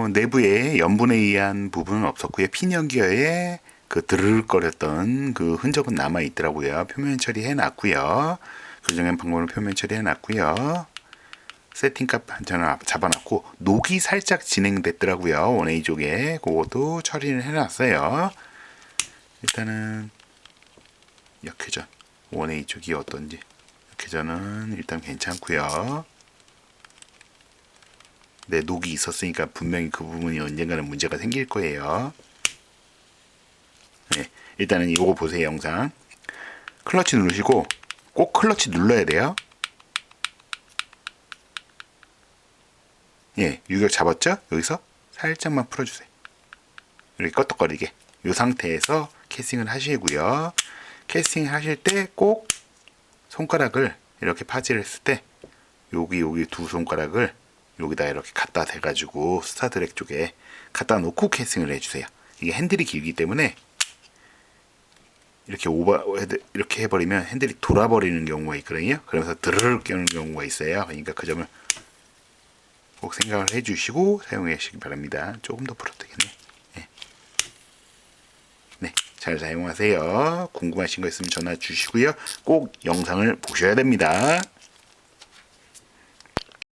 어, 내부에 염분에 의한 부분은 없었고요. 피년 기어에 그 드르륵거렸던 그 흔적은 남아 있더라고요. 표면 처리해 놨고요. 교정한 방법으로 표면 처리해 놨고요. 세팅값 저는 잡아놨고 녹이 살짝 진행됐더라고요. 원A 쪽에 그것도 처리를 해놨어요. 일단은 역회전 원A 쪽이 어떤지 역회전은 일단 괜찮고요. 네, 녹이 있었으니까 분명히 그 부분이 언젠가는 문제가 생길 거예요. 네, 일단은 이거 보세요 영상. 클러치 누르시고 꼭 클러치 눌러야 돼요. 예, 유격 잡았죠? 여기서 살짝만 풀어주세요. 이렇게 껐덕거리게. 이 상태에서 캐스팅을 하시고요. 캐스팅 하실 때 꼭 손가락을 이렇게 파지를 했을 때 여기 여기 두 손가락을 여기다 이렇게 갖다 대가지고 스타드랙 쪽에 갖다 놓고 캐스팅을 해주세요. 이게 핸들이 길기 때문에 이렇게 오버 이렇게 해버리면 핸들이 돌아버리는 경우가 있거든요. 그러면서 드르륵 깨는 경우가 있어요. 그러니까 그 점을 꼭 생각을 해주시고 사용해 주시기 바랍니다. 조금 더 풀어도 되겠네. 네. 네, 잘 사용하세요. 궁금하신 거 있으면 전화 주시고요. 꼭 영상을 보셔야 됩니다.